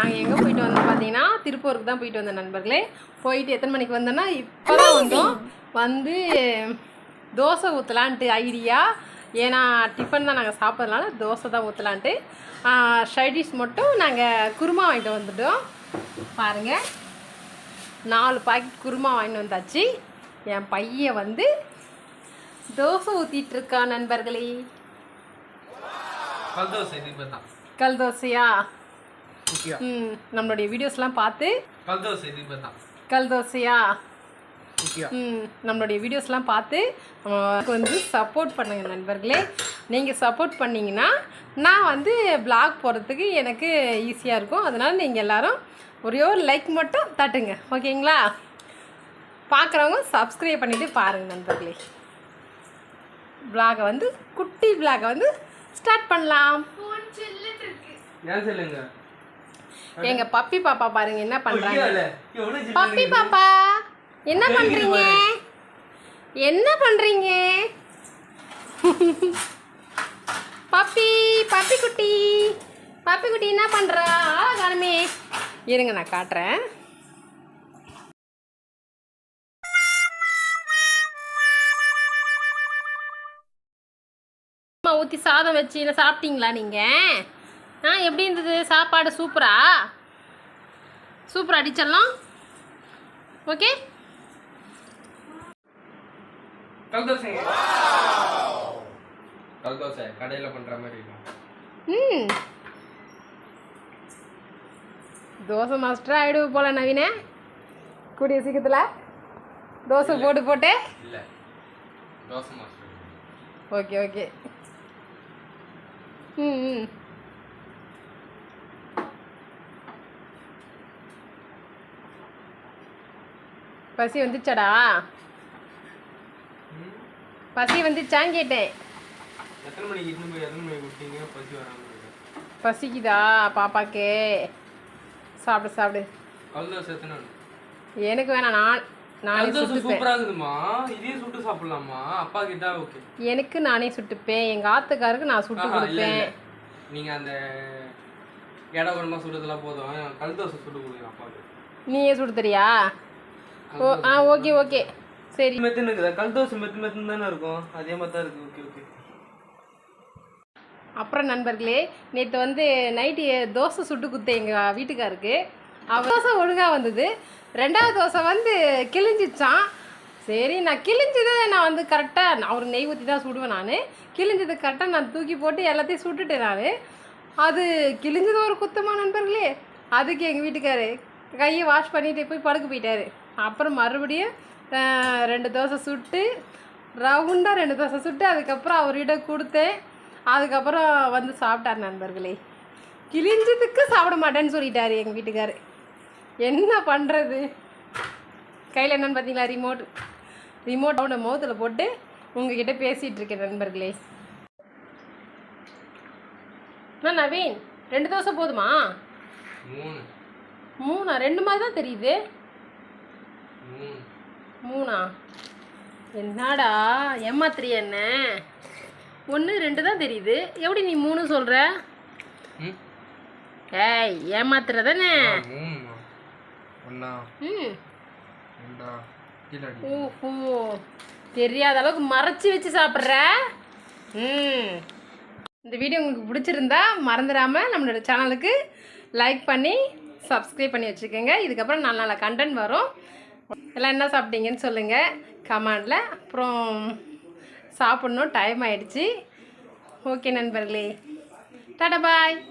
நாங்கள் எங்கே போயிட்டு வந்தோம் பார்த்தீங்கன்னா திருப்பூருக்கு தான் போயிட்டு வந்தோம் நண்பர்களே. போயிட்டு எத்தனை மணிக்கு வந்தோன்னா இப்போ தான் வந்தோம். வந்து தோசை ஊற்றலான்ட்டு ஐடியா ஏன்னா டிஃபன் தான் நாங்கள் சாப்பிட்றதுனால தோசை தான் ஊற்றலான்ட்டு சைடிஷ் மட்டும் நாங்கள் குருமா வாங்கிட்டு வந்துட்டோம். பாருங்கள் நாலு பாக்கெட் குருமா வாங்கிட்டு வந்தாச்சு. என் பையன் வந்து தோசை ஊற்றிட்டு இருக்கான் நண்பர்களே. கல் தோசை கல் தோசையா? நம்மளுடைய வீடியோஸ்லாம் பார்த்து கல் தோசை கல் தோசையா? நம்மளுடைய வீடியோஸ்லாம் பார்த்து நமக்கு வந்து சப்போர்ட் பண்ணுங்க நண்பர்களே. நீங்கள் சப்போர்ட் பண்ணீங்கன்னா நான் வந்து vlog போடுறதுக்கு எனக்கு ஈஸியாக இருக்கும். அதனால் நீங்கள் எல்லாரும் ஒரே ஒரு லைக் மட்டும் தட்டுங்க. ஓகேங்களா? பார்க்குறவங்க சப்ஸ்கிரைப் பண்ணிவிட்டு பாருங்கள் நண்பர்களே. vlog-அ வந்து குட்டி vlog-அ வந்து ஸ்டார்ட் பண்ணலாம். எங்க பப்பி பாப்பா பாருங்க என்ன பண்றாங்க? பப்பி பாப்பா என்ன பண்றீங்க? என்ன பண்றீங்க? பப்பி பப்பி குட்டி. பப்பி குட்டி என்ன பண்றா? காலமே இருங்க நான் காட்டுறேன். ஊற்றி சாதம் வச்சு என்ன சாப்பிட்டீங்களா நீங்கள் ஆ எப்படி இருந்தது? சாப்பாடு சூப்பரா? சூப்பர் அடிச்சிடலாம் ஓகே? தோசை தோசை கடையில பண்ற மாதிரி ம். தோசை மாஸ்டர் ஆயிடுவு போல நவீன. கூடிய சீக்கிரத்தில் தோசை போட்டு போட்டு. இல்ல. Dosa master okay okay. ம் ம். பசி வந்துச்சாடா. பசி வந்துச்சான்னு கேட்டேன். பசிக்குதா பாப்பாக்கு? சாப்பிடு சாப்பிடு. எனக்கு வேணாம் நான் எனக்கு நானே சுட்டுப்பேன். எங்கள் ஆத்துக்காருக்கு நான் சுட்டு கொடுப்பேன். நீங்க அந்த சுடுறதுலாம் போதும். கல் தோசை சுட்டு கொடுங்க அப்பாவுக்கு நீயே தரியா? ஓ ஆ ஓகே ஓகே. சரி. மெத்துன்னு இருக்குதா? கல் தோசை மெத்து மெத்துன்னு தானே இருக்கும். அதே மாதிரி தான் இருக்கு. Okay okay. அப்புறம் நண்பர்களே நேற்று வந்து நைட்டு தோசை சுட்டு கொடுத்தேன் எங்கள் வீட்டுக்காருக்கு. அவர் தோசை ஒழுங்காக வந்தது. ரெண்டாவது தோசை வந்து கிழிஞ்சிச்சான் சரி நான் கிழிஞ்சதை நான் வந்து கரெக்டாக நான் ஒரு நெய் ஊற்றி தான் சுடுவேன் நான். கிழிஞ்சது கரெக்டாக நான் தூக்கி போட்டு எல்லாத்தையும் சுட்டுட்டேன் நான். அது கிழிஞ்சது ஒரு குத்தமா நண்பர்களே? அதுக்கு எங்கள் வீட்டுக்காரு கையை வாஷ் பண்ணிட்டு போய் படுக்க போயிட்டாரு. அப்புறம் மறுபடியும் ரெண்டு தோசை சுட்டு ரவுண்டாக ரெண்டு தோசை சுட்டு அதுக்கப்புறம் அவர்கிட்ட கொடுத்தேன். அதுக்கப்புறம் வந்து சாப்பிட்டார் நண்பர்களே. கிழிஞ்சதுக்கு சாப்பிட மாட்டேன்னு சொல்லிட்டாரு எங்கள் வீட்டுக்காரு. என்ன பண்ணுறது கையில் என்னன்னு பார்த்தீங்களா ரிமோட் ரிமோட் அவனை மௌத்தில் போட்டு உங்ககிட்ட பேசிகிட்டு இருக்கேன் நண்பர்களே. என்ன நவீன் ரெண்டு தோசை போதுமா? மூணு. மூணா? ரெண்டு மாதிரி தான் தெரியுது. மூணா? என்னடா ஏமாத்திரியா என்ன? ஒன்று ரெண்டு தான் தெரியுது. எப்படி நீ மூணு சொல்கிற ஏய் ரெண்டா? கீழே ஓஹோ தெரியாத அளவுக்கு மறைச்சி வச்சு சாப்பிட்ற? ம். இந்த வீடியோ உங்களுக்கு பிடிச்சிருந்தா மறந்துடாம நம்மளோட சேனலுக்கு லைக் பண்ணி சப்ஸ்கிரைப் பண்ணி வச்சுக்கோங்க. இதுக்கப்புறம் நல்ல நல்ல கண்டென்ட் வரும். எல்லாம் என்ன சாப்பிட்டீங்கன்னு சொல்லுங்கள் கமெண்டில். அப்புறம் சாப்பிட்ணும் டைம் ஆயிடுச்சு. ஓகே நண்பர்களே. டாடா பாய்.